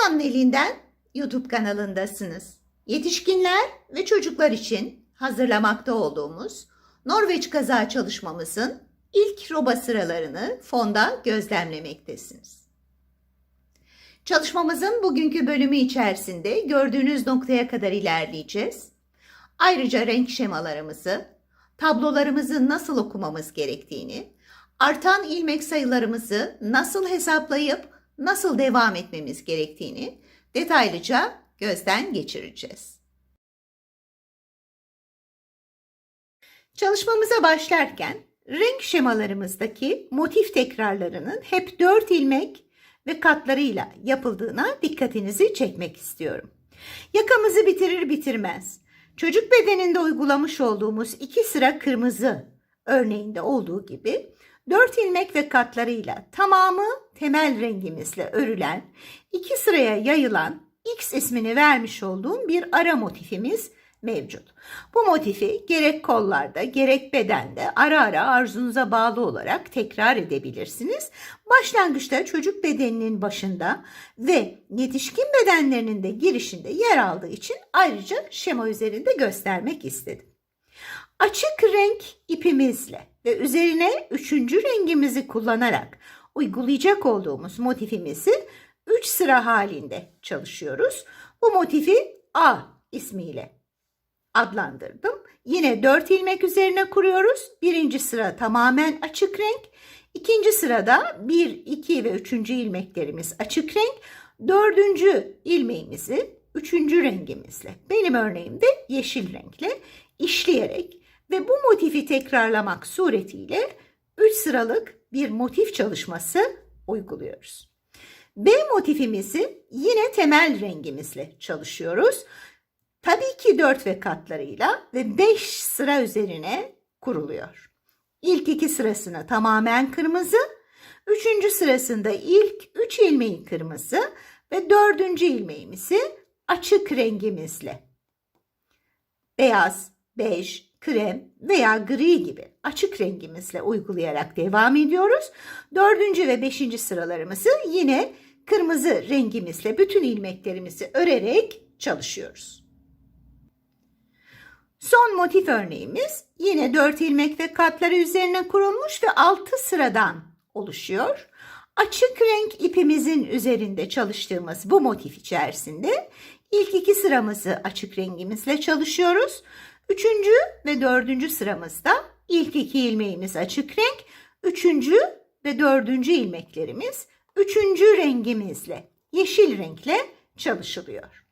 Sunan'ın elinden YouTube kanalındasınız. Yetişkinler ve çocuklar için hazırlamakta olduğumuz Norveç kaza çalışmamızın ilk roba sıralarını fonda gözlemlemektesiniz. Çalışmamızın bugünkü bölümü içerisinde gördüğünüz noktaya kadar ilerleyeceğiz. Ayrıca renk şemalarımızı, tablolarımızı nasıl okumamız gerektiğini, artan ilmek sayılarımızı nasıl hesaplayıp nasıl devam etmemiz gerektiğini detaylıca gözden geçireceğiz. Çalışmamıza başlarken renk şemalarımızdaki motif tekrarlarının hep 4 ilmek ve katlarıyla yapıldığına dikkatinizi çekmek istiyorum. Yakamızı bitirir bitirmez çocuk bedeninde uygulamış olduğumuz iki sıra kırmızı örneğinde olduğu gibi 4 ilmek ve katlarıyla tamamı temel rengimizle örülen iki sıraya yayılan X ismini vermiş olduğum bir ara motifimiz mevcut. Bu motifi gerek kollarda gerek bedende ara ara arzunuza bağlı olarak tekrar edebilirsiniz. Başlangıçta çocuk bedeninin başında ve yetişkin bedenlerinin de girişinde yer aldığı için ayrıca şema üzerinde göstermek istedim. Açık renk ipimizle ve üzerine üçüncü rengimizi kullanarak uygulayacak olduğumuz motifimizi 3 sıra halinde çalışıyoruz. Bu motifi A ismiyle adlandırdım. Yine 4 ilmek üzerine kuruyoruz. Birinci sıra tamamen açık renk. İkinci sırada 1, 2 ve 3. ilmeklerimiz açık renk. Dördüncü ilmeğimizi üçüncü rengimizle, benim örneğimde yeşil renkle işleyerek ve bu motifi tekrarlamak suretiyle 3 sıralık bir motif çalışması uyguluyoruz. B motifimizi yine temel rengimizle çalışıyoruz. Tabii ki 4 ve katlarıyla ve 5 sıra üzerine kuruluyor. İlk iki sırasını tamamen kırmızı, üçüncü sırasında ilk 3 ilmeği kırmızı ve dördüncü ilmeğimizi açık rengimizle beyaz, bej, krem veya gri gibi açık rengimizle uygulayarak devam ediyoruz. Dördüncü ve beşinci sıralarımızı yine kırmızı rengimizle bütün ilmeklerimizi örerek çalışıyoruz. Son motif örneğimiz yine 4 ilmek ve katları üzerine kurulmuş ve 6 sıradan oluşuyor. Açık renk ipimizin üzerinde çalıştığımız bu motif içerisinde ilk iki sıramızı açık rengimizle çalışıyoruz. Üçüncü ve dördüncü sıramızda ilk iki ilmeğimiz açık renk, üçüncü ve dördüncü ilmeklerimiz üçüncü rengimizle, yeşil renkle çalışılıyor.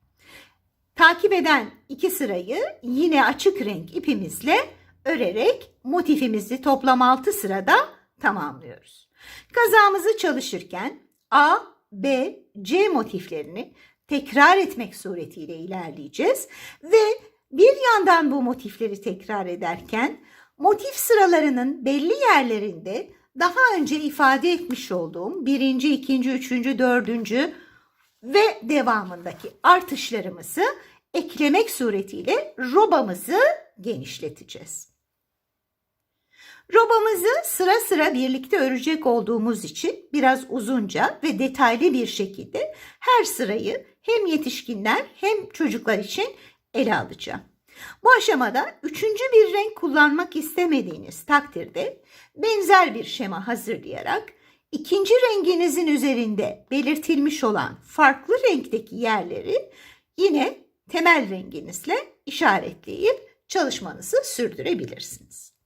Takip eden iki sırayı yine açık renk ipimizle örerek motifimizi toplam 6 sırada tamamlıyoruz. Kazağımızı çalışırken A, B, C motiflerini tekrar etmek suretiyle ilerleyeceğiz ve bir yandan bu motifleri tekrar ederken motif sıralarının belli yerlerinde daha önce ifade etmiş olduğum birinci, ikinci, üçüncü, dördüncü ve devamındaki artışlarımızı eklemek suretiyle robamızı genişleteceğiz. Robamızı sıra sıra birlikte örecek olduğumuz için biraz uzunca ve detaylı bir şekilde her sırayı hem yetişkinler hem çocuklar için ele alacağım. Bu aşamada üçüncü bir renk kullanmak istemediğiniz takdirde benzer bir şema hazırlayarak ikinci renginizin üzerinde belirtilmiş olan farklı renkteki yerleri yine temel renginizle işaretleyip çalışmanızı sürdürebilirsiniz.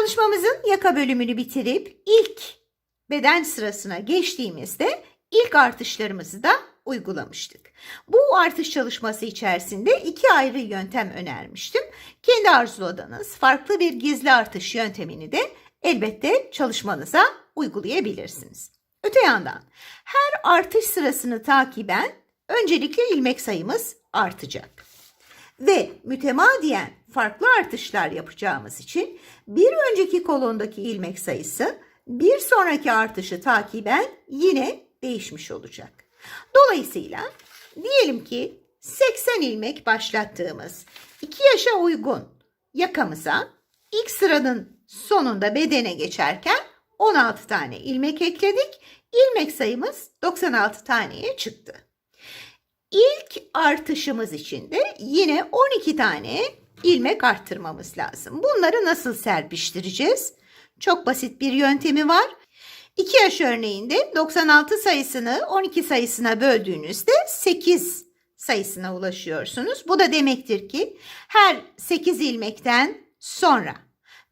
Çalışmamızın yaka bölümünü bitirip ilk beden sırasına geçtiğimizde ilk artışlarımızı da uygulamıştık. Bu artış çalışması içerisinde iki ayrı yöntem önermiştim. Kendi arzuladığınız farklı bir gizli artış yöntemini de elbette çalışmanıza uygulayabilirsiniz. Öte yandan her artış sırasını takiben öncelikle ilmek sayımız artacak. Ve mütemadiyen farklı artışlar yapacağımız için bir önceki kolondaki ilmek sayısı bir sonraki artışı takiben yine değişmiş olacak. Dolayısıyla diyelim ki 80 ilmek başlattığımız 2 yaşa uygun yakamıza ilk sıranın sonunda bedene geçerken 16 tane ilmek ekledik. İlmek sayımız 96 taneye çıktı. İlk artışımız için de yine 12 tane ilmek arttırmamız lazım. Bunları nasıl serpiştireceğiz? Çok basit bir yöntemi var. 2 yaş örneğinde 96 sayısını 12 sayısına böldüğünüzde 8 sayısına ulaşıyorsunuz. Bu da demektir ki her 8 ilmekten sonra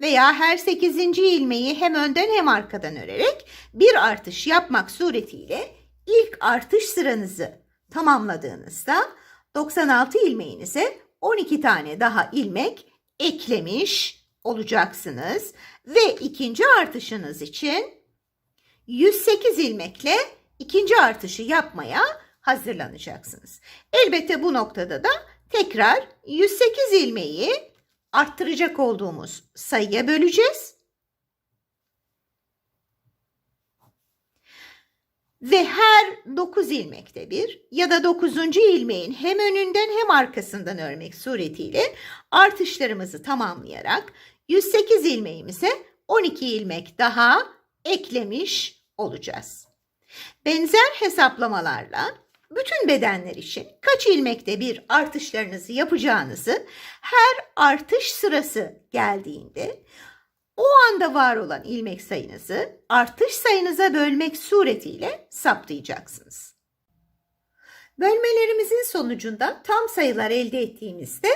veya her 8. ilmeği hem önden hem arkadan örerek bir artış yapmak suretiyle ilk artış sıranızı tamamladığınızda 96 ilmeğinize 12 tane daha ilmek eklemiş olacaksınız ve ikinci artışınız için 108 ilmekle ikinci artışı yapmaya hazırlanacaksınız. Elbette bu noktada da tekrar 108 ilmeği arttıracak olduğumuz sayıya böleceğiz. Ve her 9 ilmekte bir ya da 9. ilmeğin hem önünden hem arkasından örmek suretiyle artışlarımızı tamamlayarak 108 ilmeğimize 12 ilmek daha eklemiş olacağız. Benzer hesaplamalarla bütün bedenler için kaç ilmekte bir artışlarınızı yapacağınızı her artış sırası geldiğinde o anda var olan ilmek sayınızı artış sayınıza bölmek suretiyle saptayacaksınız. Bölmelerimizin sonucunda tam sayılar elde ettiğimizde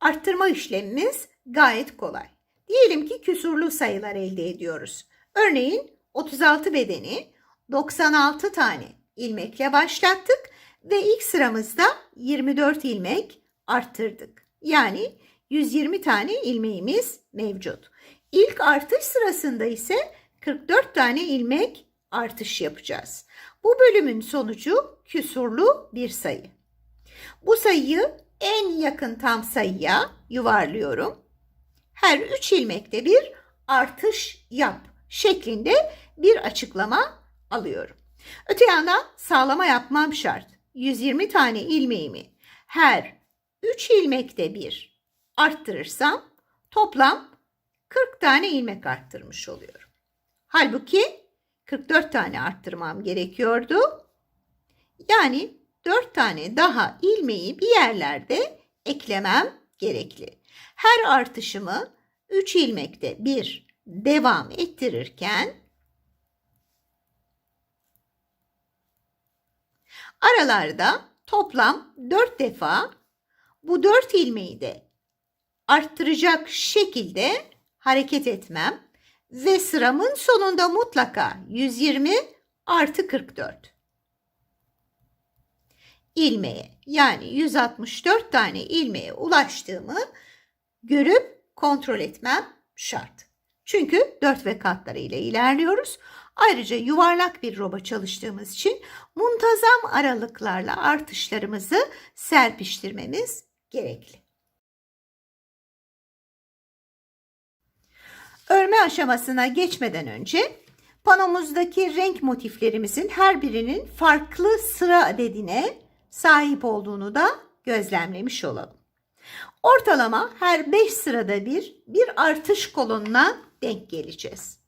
arttırma işlemimiz gayet kolay. Diyelim ki küsurlu sayılar elde ediyoruz. Örneğin 36 bedeni 96 tane ilmekle başlattık ve ilk sıramızda 24 ilmek arttırdık. Yani 120 tane ilmeğimiz mevcut. İlk artış sırasında ise 44 tane ilmek artış yapacağız. Bu bölümün sonucu küsurlu bir sayı. Bu sayıyı en yakın tam sayıya yuvarlıyorum. Her 3 ilmekte bir artış yap şeklinde bir açıklama alıyorum. Öte yandan sağlama yapmam şart. 120 tane ilmeğimi her 3 ilmekte bir arttırırsam toplam 40 tane ilmek arttırmış oluyorum. Halbuki 44 tane arttırmam gerekiyordu. Yani 4 tane daha ilmeği bir yerlerde eklemem gerekli. Her artışımı 3 ilmekte bir devam ettirirken aralarda toplam 4 defa bu 4 ilmeği de arttıracak şekilde hareket etmem ve sıramın sonunda mutlaka 120 artı 44 ilmeğe yani 164 tane ilmeğe ulaştığımı görüp kontrol etmem şart. Çünkü 4 ve katları ile ilerliyoruz. Ayrıca yuvarlak bir roba çalıştığımız için muntazam aralıklarla artışlarımızı serpiştirmemiz gerekli. Örme aşamasına geçmeden önce panomuzdaki renk motiflerimizin her birinin farklı sıra adedine sahip olduğunu da gözlemlemiş olalım. Ortalama her 5 sırada bir bir artış kolonuna denk geleceğiz.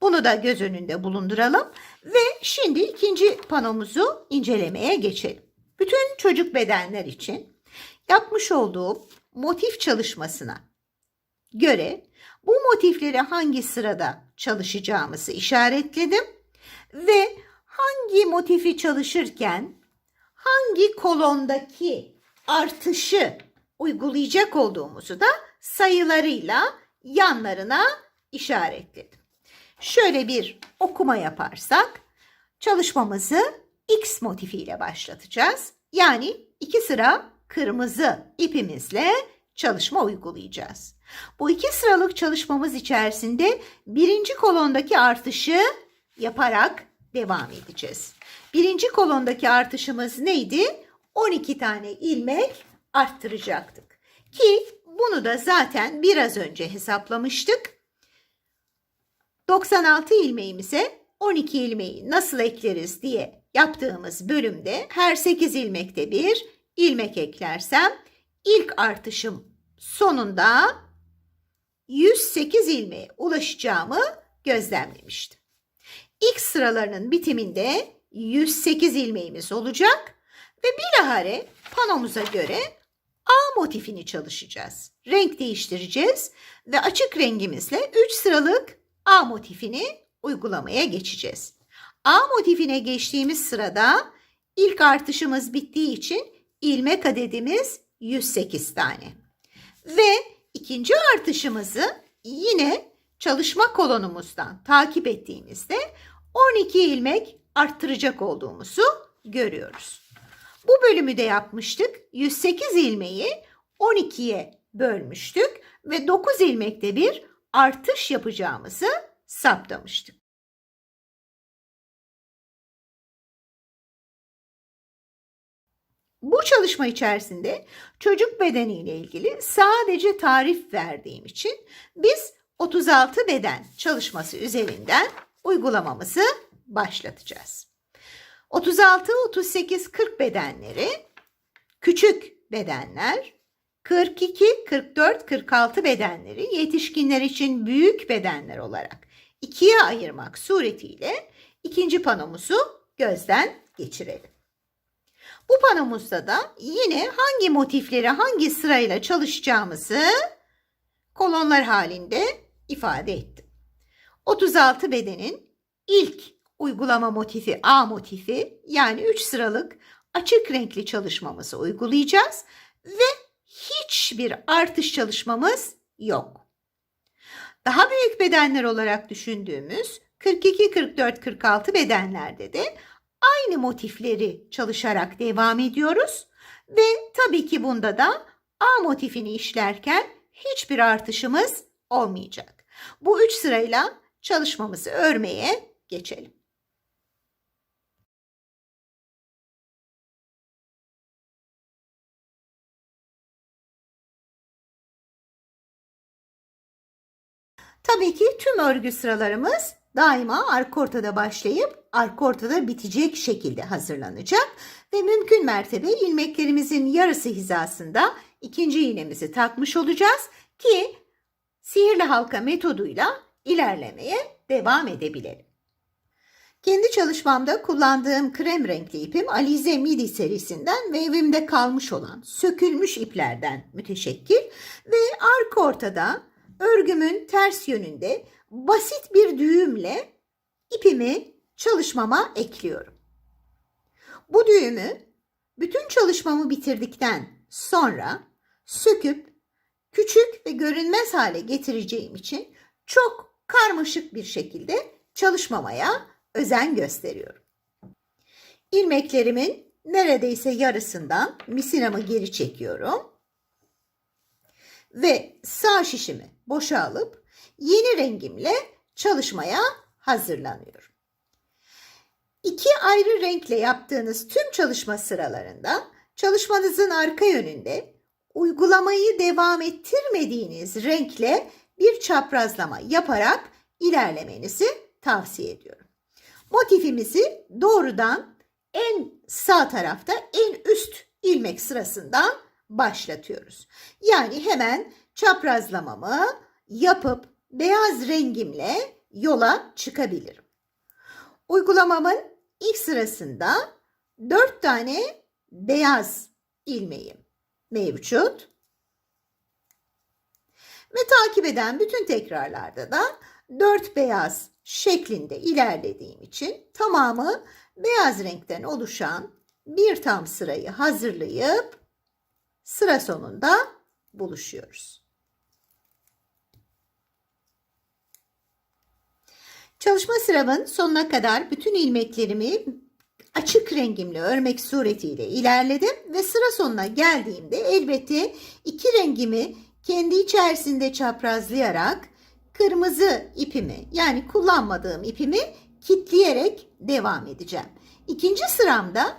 Bunu da göz önünde bulunduralım ve şimdi ikinci panomuzu incelemeye geçelim. Bütün çocuk bedenler için yapmış olduğum motif çalışmasına göre bu motifleri hangi sırada çalışacağımızı işaretledim ve hangi motifi çalışırken hangi kolondaki artışı uygulayacak olduğumuzu da sayılarıyla yanlarına işaretledim. Şöyle bir okuma yaparsak çalışmamızı X motifiyle başlatacağız. Yani iki sıra kırmızı ipimizle çalışma uygulayacağız. Bu iki sıralık çalışmamız içerisinde birinci kolondaki artışı yaparak devam edeceğiz. Birinci kolondaki artışımız neydi? 12 tane ilmek arttıracaktık. Ki bunu da zaten biraz önce hesaplamıştık. 96 ilmeğimize 12 ilmeği nasıl ekleriz diye yaptığımız bölümde her 8 ilmekte bir ilmek eklersem ilk artışım sonunda 108 ilmeğe ulaşacağımı gözlemlemiştim. İlk sıralarının bitiminde 108 ilmeğimiz olacak ve bilahare panomuza göre A motifini çalışacağız. Renk değiştireceğiz ve açık rengimizle 3 sıralık A motifini uygulamaya geçeceğiz. A motifine geçtiğimiz sırada ilk artışımız bittiği için ilmek adedimiz 108 tane. Ve ikinci artışımızı yine çalışma kolonumuzdan takip ettiğimizde 12 ilmek arttıracak olduğumuzu görüyoruz. Bu bölümü de yapmıştık. 108 ilmeği 12'ye bölmüştük ve 9 ilmekte bir artış yapacağımızı saptamıştık. Bu çalışma içerisinde çocuk bedeniyle ilgili sadece tarif verdiğim için biz 36 beden çalışması üzerinden uygulamamızı başlatacağız. 36, 38, 40 bedenleri küçük bedenler, 42, 44, 46 bedenleri yetişkinler için büyük bedenler olarak ikiye ayırmak suretiyle ikinci panomuzu gözden geçirelim. Bu panomuzda da yine hangi motifleri hangi sırayla çalışacağımızı kolonlar halinde ifade ettim. 36 bedenin ilk uygulama motifi A motifi yani 3 sıralık açık renkli çalışmamızı uygulayacağız ve hiçbir artış çalışmamız yok. Daha büyük bedenler olarak düşündüğümüz 42, 44, 46 bedenlerde de aynı motifleri çalışarak devam ediyoruz ve tabii ki bunda da A motifini işlerken hiçbir artışımız olmayacak. Bu üç sırayla çalışmamızı örmeye geçelim. Tabii ki tüm örgü sıralarımız daima arka ortada başlayıp arka ortada bitecek şekilde hazırlanacak ve mümkün mertebe ilmeklerimizin yarısı hizasında ikinci iğnemizi takmış olacağız ki sihirli halka metoduyla ilerlemeye devam edebilelim. Kendi çalışmamda kullandığım krem renkli ipim Alize Midi serisinden ve evimde kalmış olan sökülmüş iplerden müteşekkil ve arka ortada örgümün ters yönünde basit bir düğümle ipimi çalışmama ekliyorum. Bu düğümü bütün çalışmamı bitirdikten sonra söküp küçük ve görünmez hale getireceğim için çok karmaşık bir şekilde çalışmamaya özen gösteriyorum. İlmeklerimin neredeyse yarısından misinamı geri çekiyorum ve sağ şişimi boşa alıp yeni rengimle çalışmaya hazırlanıyorum. İki ayrı renkle yaptığınız tüm çalışma sıralarında çalışmanızın arka yönünde uygulamayı devam ettirmediğiniz renkle bir çaprazlama yaparak ilerlemenizi tavsiye ediyorum. Motifimizi doğrudan en sağ tarafta en üst ilmek sırasından başlatıyoruz. Yani hemen çaprazlamamı yapıp beyaz rengimle yola çıkabilirim. Uygulamamın ilk sırasında 4 tane beyaz ilmeğim mevcut. Ve takip eden bütün tekrarlarda da 4 beyaz şeklinde ilerlediğim için tamamı beyaz renkten oluşan bir tam sırayı hazırlayıp sıra sonunda buluşuyoruz. Çalışma sıramın sonuna kadar bütün ilmeklerimi açık rengimle örmek suretiyle ilerledim ve sıra sonuna geldiğimde elbette iki rengimi kendi içerisinde çaprazlayarak kırmızı ipimi yani kullanmadığım ipimi kitleyerek devam edeceğim. İkinci sıramda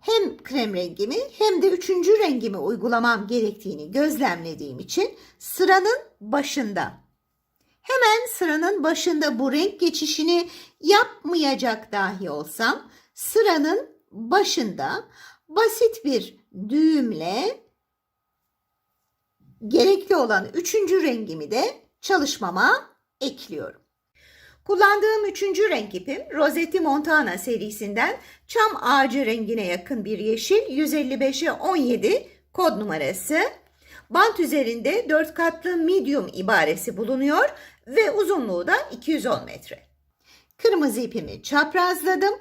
hem krem rengimi hem de üçüncü rengimi uygulamam gerektiğini gözlemlediğim için sıranın başında Hemen sıranın başında bu renk geçişini yapmayacak dahi olsam sıranın başında basit bir düğümle gerekli olan üçüncü rengimi de çalışmama ekliyorum. Kullandığım üçüncü renk ipim Rosetti Montana serisinden çam ağacı rengine yakın bir yeşil 155'e 17 kod numarası. Bant üzerinde 4 katlı medium ibaresi bulunuyor ve uzunluğu da 210 metre. Kırmızı ipimi çaprazladım.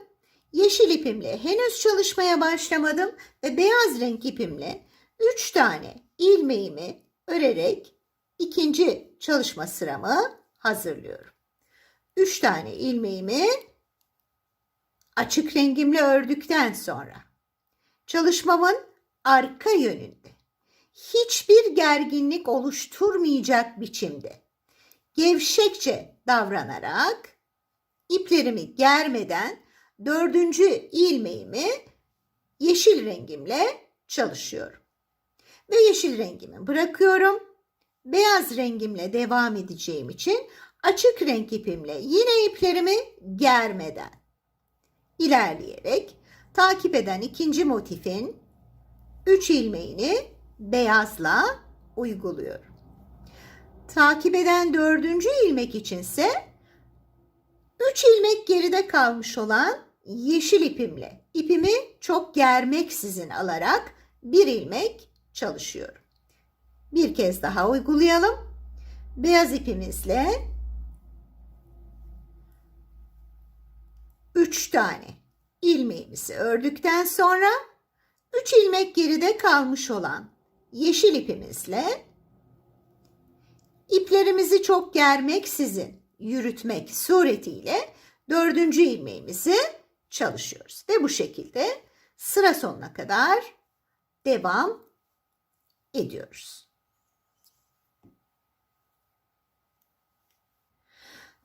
Yeşil ipimle henüz çalışmaya başlamadım ve beyaz renk ipimle 3 tane ilmeğimi örerek ikinci çalışma sıramı hazırlıyorum. 3 tane ilmeğimi açık rengimle ördükten sonra çalışmamın arka yönünde hiçbir gerginlik oluşturmayacak biçimde gevşekçe davranarak iplerimi germeden dördüncü ilmeğimi yeşil rengimle çalışıyorum. Ve yeşil rengimi bırakıyorum. Beyaz rengimle devam edeceğim için açık renk ipimle yine iplerimi germeden ilerleyerek takip eden ikinci motifin 3 ilmeğini beyazla uyguluyorum. Takip eden dördüncü ilmek içinse 3 ilmek geride kalmış olan yeşil ipimle ipimi çok germeksizin alarak bir ilmek çalışıyorum. Bir kez daha uygulayalım. Beyaz ipimizle 3 tane ilmeğimizi ördükten sonra 3 ilmek geride kalmış olan yeşil ipimizle iplerimizi çok germeksizin yürütmek suretiyle dördüncü ilmeğimizi çalışıyoruz. Ve bu şekilde sıra sonuna kadar devam ediyoruz.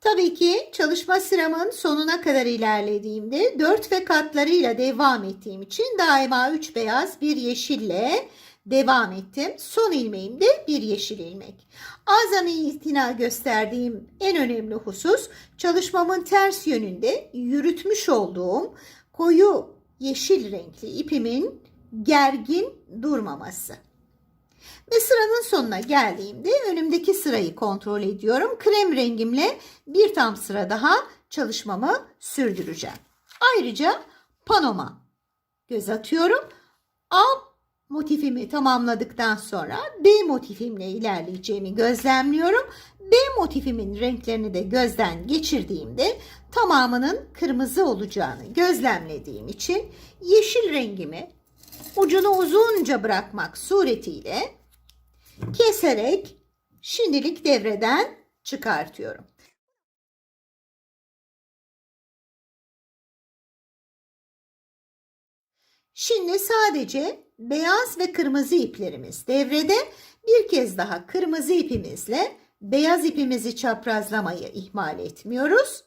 Tabii ki çalışma sıramın sonuna kadar ilerlediğimde 4 ve katlarıyla devam ettiğim için daima 3 beyaz bir yeşille devam ettim. Son ilmeğimde bir yeşil ilmek. Azami itina gösterdiğim en önemli husus çalışmamın ters yönünde yürütmüş olduğum koyu yeşil renkli ipimin gergin durmaması. Ve sıranın sonuna geldiğimde önümdeki sırayı kontrol ediyorum. Krem rengimle bir tam sıra daha çalışmamı sürdüreceğim. Ayrıca panoma göz atıyorum. A motifimi tamamladıktan sonra B motifimle ilerleyeceğimi gözlemliyorum. B motifimin renklerini de gözden geçirdiğimde tamamının kırmızı olacağını gözlemlediğim için yeşil rengimi ucunu uzunca bırakmak suretiyle keserek şimdilik devreden çıkartıyorum. Şimdi sadece beyaz ve kırmızı iplerimiz devrede. Bir kez daha kırmızı ipimizle beyaz ipimizi çaprazlamayı ihmal etmiyoruz.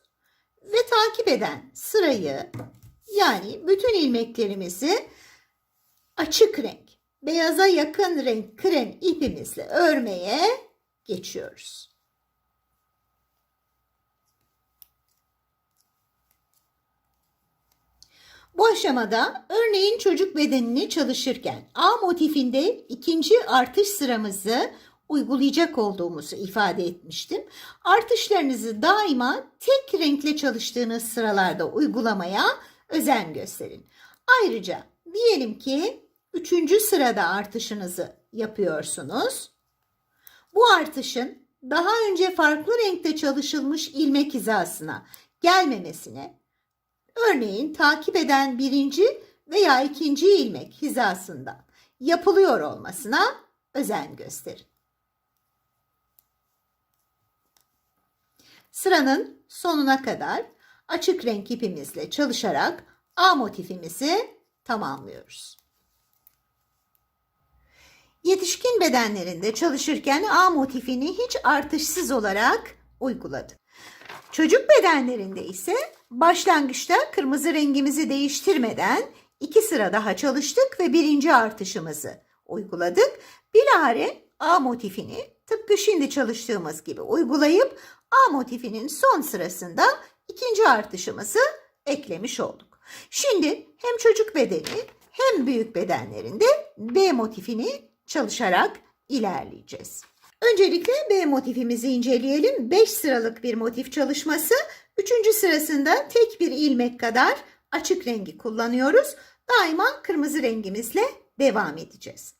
Ve takip eden sırayı yani bütün ilmeklerimizi açık renk, beyaza yakın renk krem ipimizle örmeye geçiyoruz. Bu aşamada örneğin çocuk bedenini çalışırken A motifinde ikinci artış sıramızı uygulayacak olduğumuzu ifade etmiştim. Artışlarınızı daima tek renkle çalıştığınız sıralarda uygulamaya özen gösterin. Ayrıca diyelim ki üçüncü sırada artışınızı yapıyorsunuz. Bu artışın daha önce farklı renkte çalışılmış ilmek hizasına gelmemesine Örneğin takip eden birinci veya ikinci ilmek hizasında yapılıyor olmasına özen gösterin. Sıranın sonuna kadar açık renk ipimizle çalışarak A motifimizi tamamlıyoruz. Yetişkin bedenlerinde çalışırken A motifini hiç artışsız olarak uyguladık. Çocuk bedenlerinde ise başlangıçta kırmızı rengimizi değiştirmeden iki sıra daha çalıştık ve birinci artışımızı uyguladık. Bilahare A motifini tıpkı şimdi çalıştığımız gibi uygulayıp A motifinin son sırasında ikinci artışımızı eklemiş olduk. Şimdi hem çocuk bedeni hem büyük bedenlerinde B motifini çalışarak ilerleyeceğiz. Öncelikle B motifimizi inceleyelim. 5 sıralık bir motif çalışması. Üçüncü sırasında tek bir ilmek kadar açık rengi kullanıyoruz. Daima kırmızı rengimizle devam edeceğiz.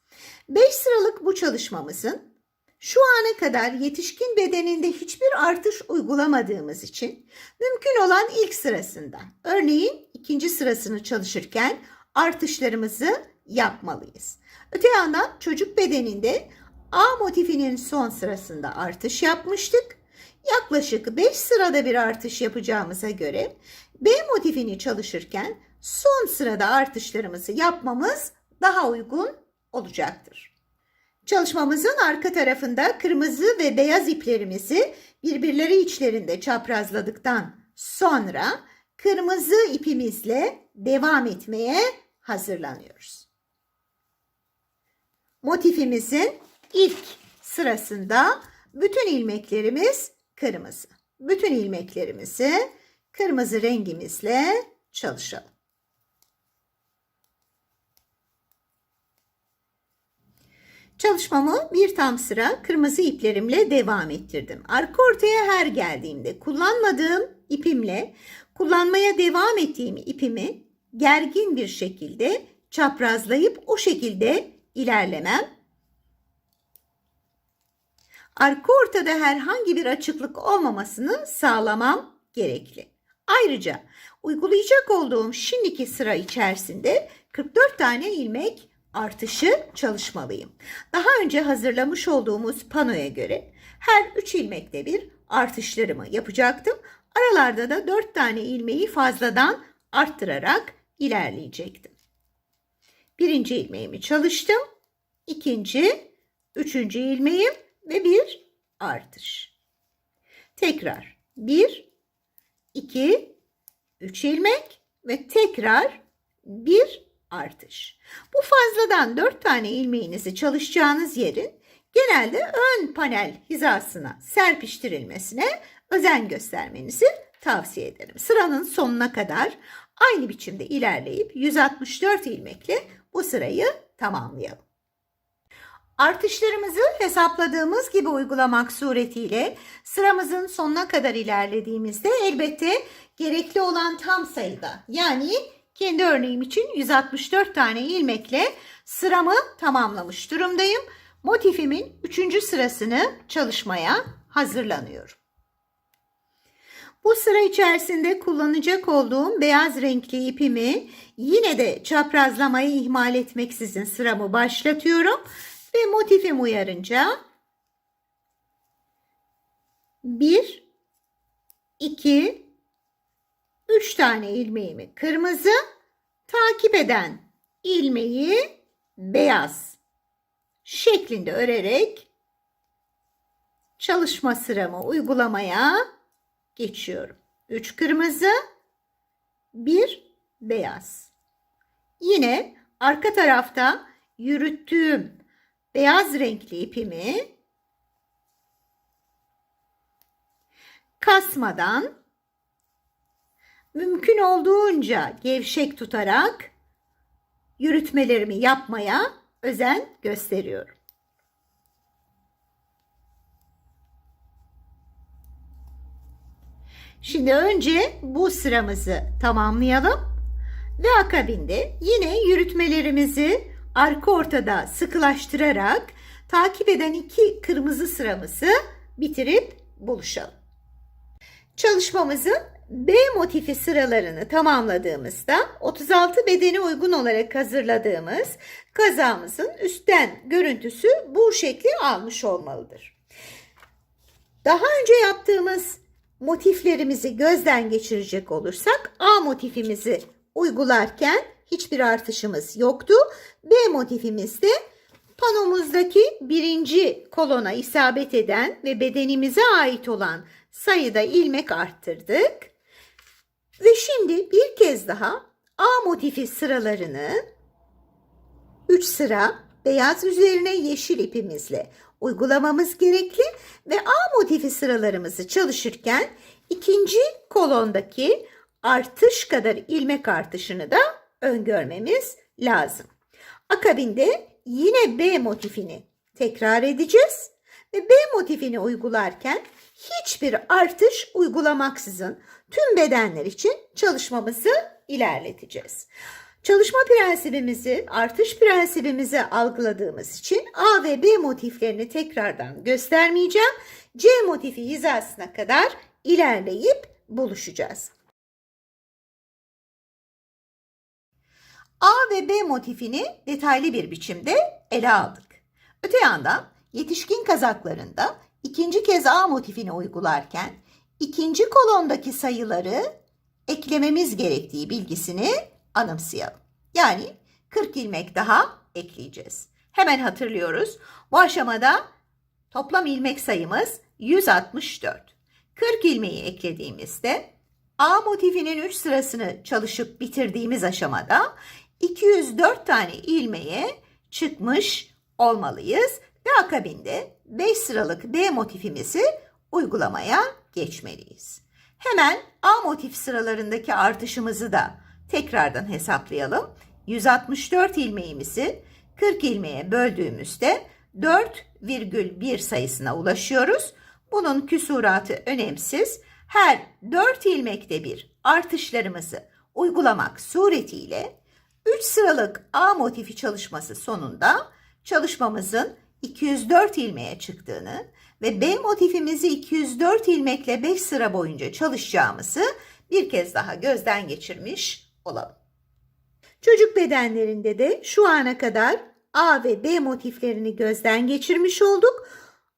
5 sıralık bu çalışmamızın şu ana kadar yetişkin bedeninde hiçbir artış uygulamadığımız için mümkün olan ilk sırasında, örneğin ikinci sırasını çalışırken artışlarımızı yapmalıyız. Öte yandan çocuk bedeninde A motifinin son sırasında artış yapmıştık. Yaklaşık 5 sırada bir artış yapacağımıza göre B motifini çalışırken son sırada artışlarımızı yapmamız daha uygun olacaktır. Çalışmamızın arka tarafında kırmızı ve beyaz iplerimizi birbirleri içlerinde çaprazladıktan sonra kırmızı ipimizle devam etmeye hazırlanıyoruz. Motifimizin ilk sırasında bütün ilmeklerimiz kırmızı. Bütün ilmeklerimizi kırmızı rengimizle çalışalım. Çalışmamı bir tam sıra kırmızı iplerimle devam ettirdim. Arka ortaya her geldiğimde kullanmadığım ipimle kullanmaya devam ettiğim ipimi gergin bir şekilde çaprazlayıp o şekilde ilerlemem. Arka ortada herhangi bir açıklık olmamasını sağlamam gerekli. Ayrıca uygulayacak olduğum şimdiki sıra içerisinde 44 tane ilmek artışı çalışmalıyım. Daha önce hazırlamış olduğumuz panoya göre her 3 ilmekte bir artışlarımı yapacaktım. Aralarda da 4 tane ilmeği fazladan arttırarak ilerleyecektim. Birinci ilmeğimi çalıştım. İkinci, üçüncü ilmeğim ve bir artış. Tekrar bir, iki, üç ilmek ve tekrar bir artış. Bu fazladan 4 tane ilmeğinizi çalışacağınız yerin genelde ön panel hizasına serpiştirilmesine özen göstermenizi tavsiye ederim. Sıranın sonuna kadar aynı biçimde ilerleyip 164 ilmekle bu sırayı tamamlayalım. Artışlarımızı hesapladığımız gibi uygulamak suretiyle sıramızın sonuna kadar ilerlediğimizde elbette gerekli olan tam sayıda yani kendi örneğim için 164 tane ilmekle sıramı tamamlamış durumdayım. Motifimin 3. sırasını çalışmaya hazırlanıyorum. Bu sıra içerisinde kullanacak olduğum beyaz renkli ipimi yine de çaprazlamayı ihmal etmeksizin sıramı başlatıyorum ve motifim uyarınca 1 2 3 tane ilmeğimi kırmızı takip eden ilmeği beyaz şeklinde örerek çalışma sıramı uygulamaya geçiyorum. 3 kırmızı, 1 beyaz. Yine arka tarafta yürüttüğüm beyaz renkli ipimi kasmadan mümkün olduğunca gevşek tutarak yürütmelerimi yapmaya özen gösteriyorum. Şimdi önce bu sıramızı tamamlayalım ve akabinde yine yürütmelerimizi arka ortada sıkılaştırarak takip eden iki kırmızı sıramızı bitirip buluşalım. Çalışmamızın B motifi sıralarını tamamladığımızda 36 bedeni uygun olarak hazırladığımız kazağımızın üstten görüntüsü bu şekli almış olmalıdır. Daha önce yaptığımız motiflerimizi gözden geçirecek olursak A motifimizi uygularken hiçbir artışımız yoktu. B motifimizde panomuzdaki birinci kolona isabet eden ve bedenimize ait olan sayıda ilmek arttırdık. Ve şimdi bir kez daha A motifi sıralarını 3 sıra beyaz üzerine yeşil ipimizle uygulamamız gerekli ve A motifi sıralarımızı çalışırken ikinci kolondaki artış kadar ilmek artışını da öngörmemiz lazım. Akabinde yine B motifini tekrar edeceğiz ve B motifini uygularken hiçbir artış uygulamaksızın tüm bedenler için çalışmamızı ilerleteceğiz. Çalışma prensibimizi, artış prensibimizi algıladığımız için A ve B motiflerini tekrardan göstermeyeceğim. C motifi hizasına kadar ilerleyip buluşacağız. A ve B motifini detaylı bir biçimde ele aldık. Öte yandan yetişkin kazaklarında ikinci kez A motifini uygularken ikinci kolondaki sayıları eklememiz gerektiği bilgisini anımsayalım. Yani 40 ilmek daha ekleyeceğiz. Hemen hatırlıyoruz. Bu aşamada toplam ilmek sayımız 164. 40 ilmeği eklediğimizde A motifinin 3 sırasını çalışıp bitirdiğimiz aşamada 204 tane ilmeğe çıkmış olmalıyız ve akabinde 5 sıralık B motifimizi uygulamaya geçmeliyiz. Hemen A motif sıralarındaki artışımızı da tekrardan hesaplayalım. 164 ilmeğimizi 40 ilmeğe böldüğümüzde 4,1 sayısına ulaşıyoruz. Bunun küsuratı önemsiz. Her 4 ilmekte bir artışlarımızı uygulamak suretiyle 3 sıralık A motifi çalışması sonunda çalışmamızın 204 ilmeğe çıktığını ve B motifimizi 204 ilmekle 5 sıra boyunca çalışacağımızı bir kez daha gözden geçirmiş olalım. Çocuk bedenlerinde de şu ana kadar A ve B motiflerini gözden geçirmiş olduk.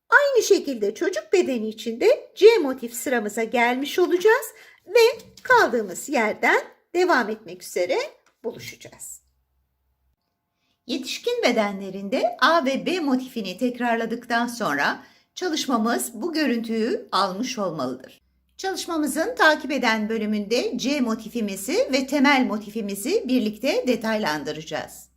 Aynı şekilde çocuk bedeni için de C motif sıramıza gelmiş olacağız ve kaldığımız yerden devam etmek üzere buluşacağız. Yetişkin bedenlerinde A ve B motifini tekrarladıktan sonra çalışmamız bu görüntüyü almış olmalıdır. Çalışmamızın takip eden bölümünde C motifimizi ve temel motifimizi birlikte detaylandıracağız.